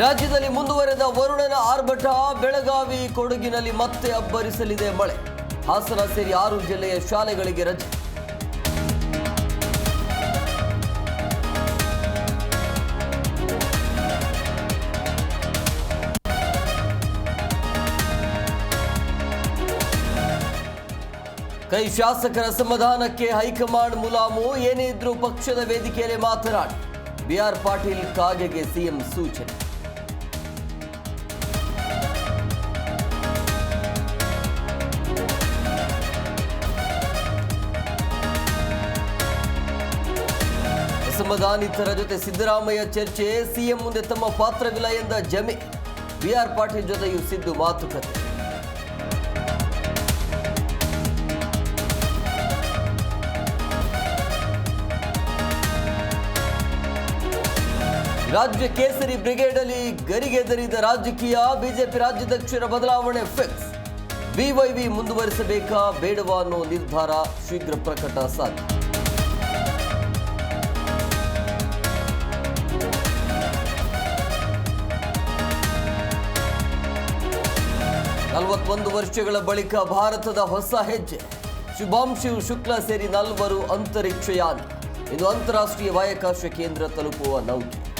ರಾಜ್ಯದಲ್ಲಿ ಮುಂದುವರೆದ ವರುಣನ ಆರ್ಭಟ, ಬೆಳಗಾವಿ ಕೊಡಗಿನಲ್ಲಿ ಮತ್ತೆ ಅಬ್ಬರಿಸಲಿದೆ ಮಳೆ. ಹಾಸನ ಸೇರಿ ಆರು ಜಿಲ್ಲೆಯ ಶಾಲೆಗಳಿಗೆ ರಜೆ. ಕೈ ಶಾಸಕರ ಸಮಾಧಾನಕ್ಕೆ ಹೈಕಮಾಂಡ್ ಮುಲಾಮು, ಏನೇ ಇದ್ರೂ ಪಕ್ಷದ ವೇದಿಕೆಯಲ್ಲಿ ಮಾತನಾಡಿ. ಬಿಆರ್ ಪಾಟೀಲ್ ಕಾಗೆಗೆ ಸಿಎಂ ಸೂಚನೆ. ಅಸಮಾಧಾನಿತರ ಜೊತೆ ಸಿದ್ದರಾಮಯ್ಯ ಚರ್ಚೆ, ಸಿಎಂ ಮುಂದೆ ತಮ್ಮ ಪಾತ್ರವಿಲ್ಲ ಎಂದ ಜಮೆ. ಬಿಆರ್ ಪಾಟೀಲ್ ಜೊತೆಯೂ ಸಿದ್ದು ಮಾತುಕತೆ. ರಾಜ್ಯ ಕೇಸರಿ ಬ್ರಿಗೇಡ್ ಅಲ್ಲಿ ಗರಿಗೆದರಿದ ರಾಜಕೀಯ, ಬಿಜೆಪಿ ರಾಜ್ಯಾಧ್ಯಕ್ಷರ ಬದಲಾವಣೆ ಫಿಕ್ಸ್. ಬಿವೈವಿ ಮುಂದುವರಿಸಬೇಕಾ ಬೇಡವಾ ಅನ್ನೋ ನಿರ್ಧಾರ ಶೀಘ್ರ ಪ್ರಕಟ ಸಾಧ್ಯ. ನಲವತ್ತೊಂದು ವರ್ಷಗಳ ಬಳಿಕ ಭಾರತದ ಹೊಸ ಹೆಜ್ಜೆ. ಶುಭಾಂಶು ಶುಕ್ಲ ಸೇರಿ ನಾಲ್ವರು ಅಂತರಿಕ್ಷಯಾನ. ಇದು ಅಂತಾರಾಷ್ಟ್ರೀಯ ಬಾಹ್ಯಾಕಾಶ ಕೇಂದ್ರ ತಲುಪುವ ನೌಕೆ.